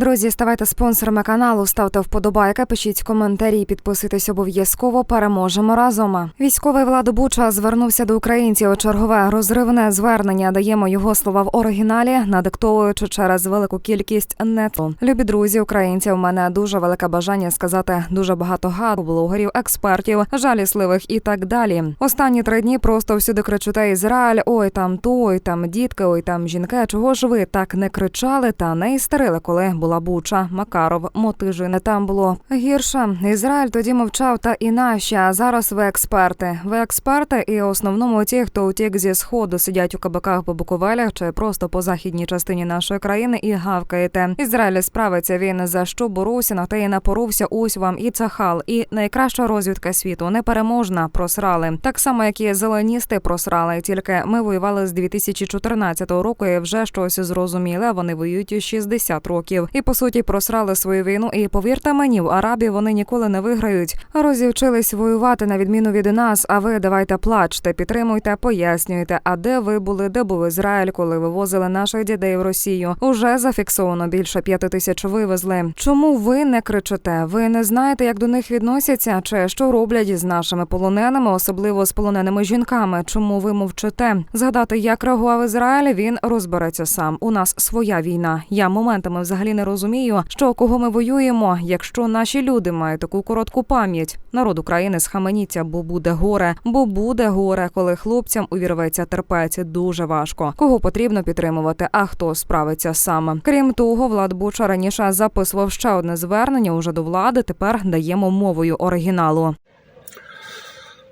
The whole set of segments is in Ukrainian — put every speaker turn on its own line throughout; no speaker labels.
Друзі, ставайте спонсорами каналу, ставте вподобайки, пишіть коментарі, підписуйтесь обов'язково. Переможемо разом. Військовий владу Буча звернувся до українців. Чергове розривне звернення. Даємо його слова в оригіналі, надиктовуючи через велику кількість нету. Любі друзі, українці. У мене дуже велике бажання сказати дуже багато гаду, блогерів, експертів, жалісливих і так далі. Останні три дні просто всюди кричите Ізраїль. Ой, там то, ой, там дітки, ой, там жінки. Чого ж ви так не кричали та не істерили, коли була Буча, Макаров, Мотижини. Там було гірше. Ізраїль тоді мовчав та і наші. А зараз ви експерти. Ви експерти, і основному ті, хто утік зі сходу, сидять у кабаках по Буковелях чи просто по західній частині нашої країни і гавкаєте. Ізраїль справиться він за що боруся, на те і напоровся. Ось вам і цахал, і найкраща розвідка світу непереможна просрали. Так само, як і зеленісти просрали. Тільки ми воювали з 2014 року і вже щось зрозуміли. а Вони воюють і 60 років. І по суті просрали свою війну. І повірте мені, в Арабі вони ніколи не виграють. Розівчились воювати на відміну від нас. А ви давайте плачте, підтримуйте, пояснюйте. А де ви були, де був Ізраїль, коли вивозили наших дітей в Росію? Уже зафіксовано більше п'яти тисяч вивезли. Чому ви не кричите? Ви не знаєте, як до них відносяться, чи що роблять з нашими полоненими, особливо з полоненими жінками? Чому ви мовчите? Згадати, як реагував Ізраїль, він розбереться сам. У нас своя війна. Я моментами взагалі не розумію, що кого ми воюємо, якщо наші люди мають таку коротку пам'ять. Народ України схаменіться, бо буде горе, бо буде горе, коли хлопцям увірветься терпець. Дуже важко. Кого потрібно підтримувати, а хто справиться сам. Крім того, Влад Буча раніше записував ще одне звернення уже до влади. Тепер даємо мовою оригіналу.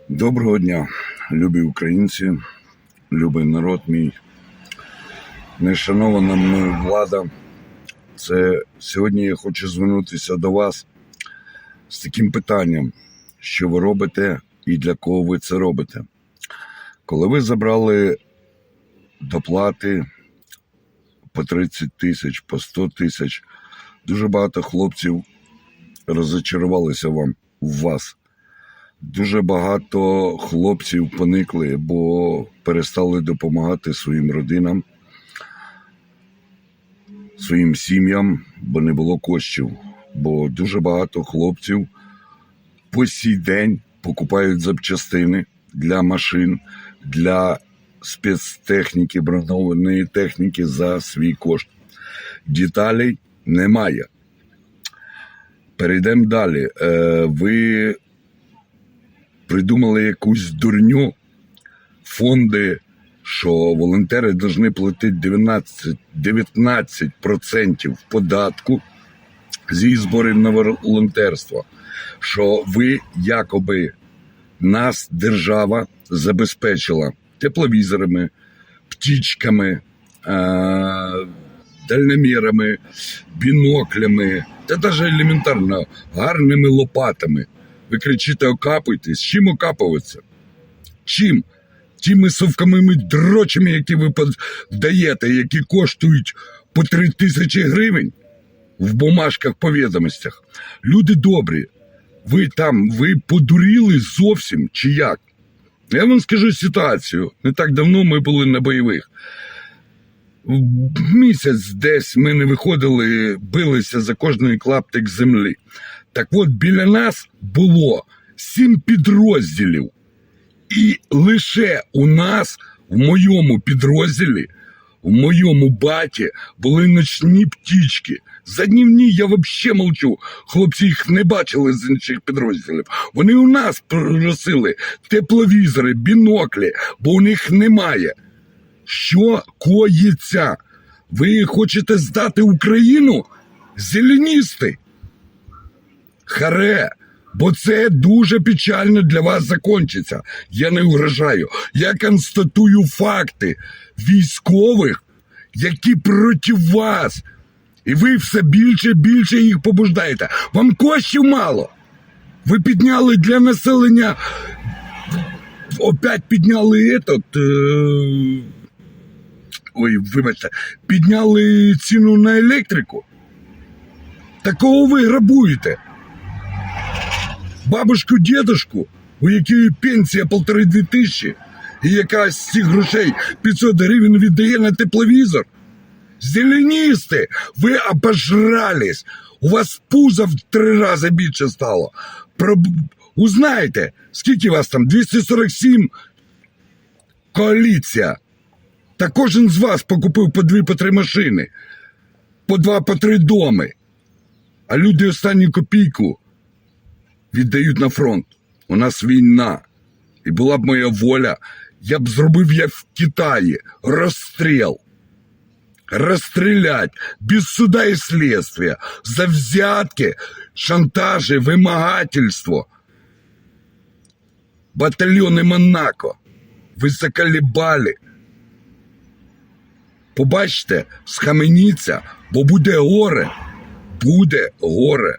Доброго дня, любі українці, любий народ мій, нешанована мною влада. Це сьогодні я хочу звернутися до вас з таким питанням, що ви робите і для кого ви це робите. Коли ви забрали доплати по 30 тисяч, по 100 тисяч, дуже багато хлопців розочарувалися вам в вас. Дуже багато хлопців поникли, бо перестали допомагати своїм родинам, своїм сім'ям, бо не було коштів. Бо дуже багато хлопців по сій день покупають запчастини для машин, для спецтехніки, бронованої техніки за свій кошт. Деталей немає. Перейдемо далі. Е, ви придумали якусь дурню, фонди, що волонтери повинні платити 19, 19% податку зі зборів на волонтерство, що ви якоби нас держава забезпечила тепловізорами, птічками, дальномірами, біноклями та навіть елементарно гарними лопатами. Ви кричите, окапуйтесь. Чим окапуватися? Чим? Тими совками дрочами, які ви даєте, які коштують по три тисячі гривень в бумажках по відомостях. Люди добрі, ви там, ви подуріли зовсім чи як? Я вам скажу ситуацію. Не так давно ми були на бойових. Місяць десь ми не виходили, билися за кожний клаптик землі. Так от біля нас було сім підрозділів. І лише у нас в моєму підрозділі, в моєму баті, були ночні птічки. За днівні я взагалі мовчу. Хлопці їх не бачили з інших підрозділів. Вони у нас просили тепловізори, біноклі, бо у них немає. Що коїться? Ви хочете здати Україну? Зеленісти? Харе, бо це дуже печально для вас закончиться. Я не угрожаю. Я констатую факти військових, які проти вас. І ви все більше і більше їх побуждаєте. Вам коштів мало. Ви підняли для населення. Опять підняли этот. Е... Ой, вибачте, підняли ціну на електрику. Такого ви грабуєте бабушку, дедушку, у якої пенсія полтори-дві тисячі, і яка з цих грошей 500 гривень віддає на тепловізор. Зеленісти, ви обожрались. У вас пузо в три рази більше стало. Про... Узнайте, скільки вас там? 247 коаліція. Та кожен з вас покупив по дві по три машини, по два по три доми. А люди останню копійку віддають на фронт. У нас війна. І була б моя воля, я б зробив як в Китаї розстріл. Расстрелять без суда и следствия за взятки, шантажи, вымогательство. Батальйони Монако. Ви заколебали. Побачте, схаменіться, бо буде горе. Буде горе.